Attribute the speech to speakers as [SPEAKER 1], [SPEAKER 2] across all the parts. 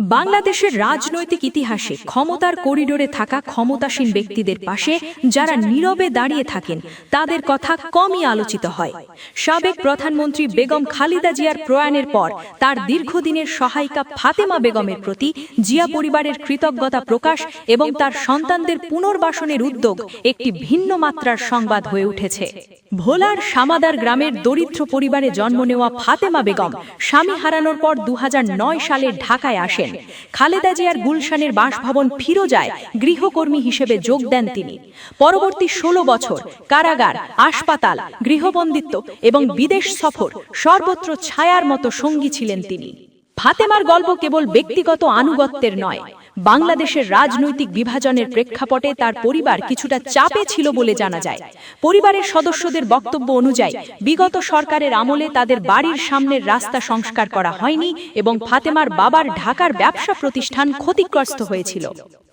[SPEAKER 1] বাংলাদেশের রাজনৈতিক ইতিহাসে ক্ষমতার করিডোরে থাকা ক্ষমতাসীন ব্যক্তিদের পাশে যারা নীরবে দাঁড়িয়ে থাকেন, তাদের কথা কমই আলোচিত হয়। সাবেক প্রধানমন্ত্রী বেগম খালিদা জিয়ার প্রয়াণের পর তার দীর্ঘদিনের সহায়িকা ফাতেমা বেগমের প্রতি জিয়া পরিবারের কৃতজ্ঞতা প্রকাশ এবং তার সন্তানদের পুনর্বাসনের উদ্যোগ একটি ভিন্ন মাত্রার সংবাদ হয়ে উঠেছে। ভোলার সামাদার গ্রামের দরিদ্র পরিবারে জন্ম নেওয়া ফাতেমা বেগম স্বামী হারানোর পর দু হাজার নয় সালে ঢাকায় আসেন। খালেদা জিয়ার গুলশানের বাসভবন ফিরোজায় গৃহকর্মী হিসেবে যোগ দেন তিনি। পরবর্তী ষোলো বছর কারাগার, হাসপাতাল, গৃহবন্দিত্ব এবং বিদেশ সফর সর্বত্র ছায়ার মতো সঙ্গী ছিলেন তিনি। ফাতেমার গল্প কেবল ব্যক্তিগত আনুগত্যের নয় বাংলাদেশের রাজনৈতিক বিভাজনের প্রেক্ষাপটে তার পরিবার কিছুটা চাপে ছিল বলে জানা যায়। পরিবারের সদস্যদের বক্তব্য অনুযায়ী বিগত সরকারের আমলে তাদের বাড়ির সামনের রাস্তা সংস্কার করা হয়নি এবং ফাতেমার বাবার ঢাকার ব্যবসা প্রতিষ্ঠান ক্ষতিগ্রস্ত হয়েছিল।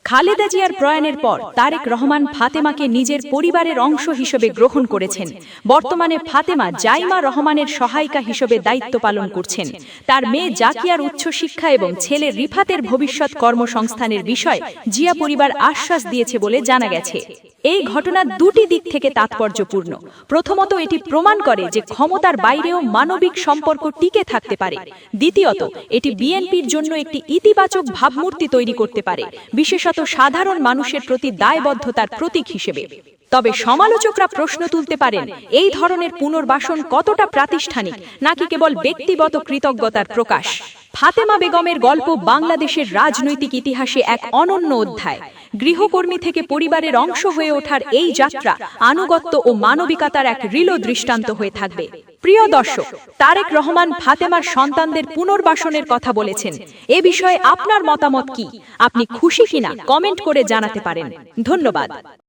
[SPEAKER 1] খালেদা জিয়ার প্রয়াণের পর তারেক রহমান ফাতেমাকে নিজের পরিবারের অংশ হিসেবে গ্রহণ করেছেন। বর্তমানে ফাতেমা জাইমা রহমানের সহায়িকা হিসেবে দায়িত্ব পালন করছেন। তার মেয়ে জাকিয়ার উচ্চশিক্ষা এবং ছেলে রিফাতের ভবিষ্যৎ কর্মসংস্থানের বিষয় জিয়া পরিবার আশ্বাস দিয়েছে বলে জানা গেছে। এই ঘটনা দুটি দিক থেকে তাৎপর্যপূর্ণ। প্রথমত, এটি প্রমাণ করে যে ক্ষমতার বাইরেও মানবিক সম্পর্ক টিকে থাকতে পারে। দ্বিতীয়ত, এটি বিএনপির জন্য একটি ইতিবাচক ভাবমূর্তি তৈরি করতে পারে। বিশেষত সাধারণ মানুষের প্রতি দায়বদ্ধতার প্রতীক হিসেবে। তবে সমালোচকরা প্রশ্ন তুলতে পারেন, এই ধরনের পুনর্বাসন কতটা প্রাতিষ্ঠানিক, নাকি কেবল ব্যক্তিগত কৃতজ্ঞতার প্রকাশ? ফাতেমা বেগমের গল্প বাংলাদেশের রাজনৈতিক ইতিহাসে এক অনন্য অধ্যায়। গৃহকর্মী থেকে পরিবারের অংশ হয়ে ওঠার এই যাত্রা আনুগত্য ও মানবিকতার এক রিলো দৃষ্টান্ত হয়ে থাকবে। প্রিয় দর্শক, তারেক রহমান ফাতেমার সন্তানদের পুনর্বাসনের কথা বলেছেন। এ বিষয়ে আপনার মতামত কি? আপনি খুশি কিনা? কমেন্ট করে জানাতে পারেন। ধন্যবাদ।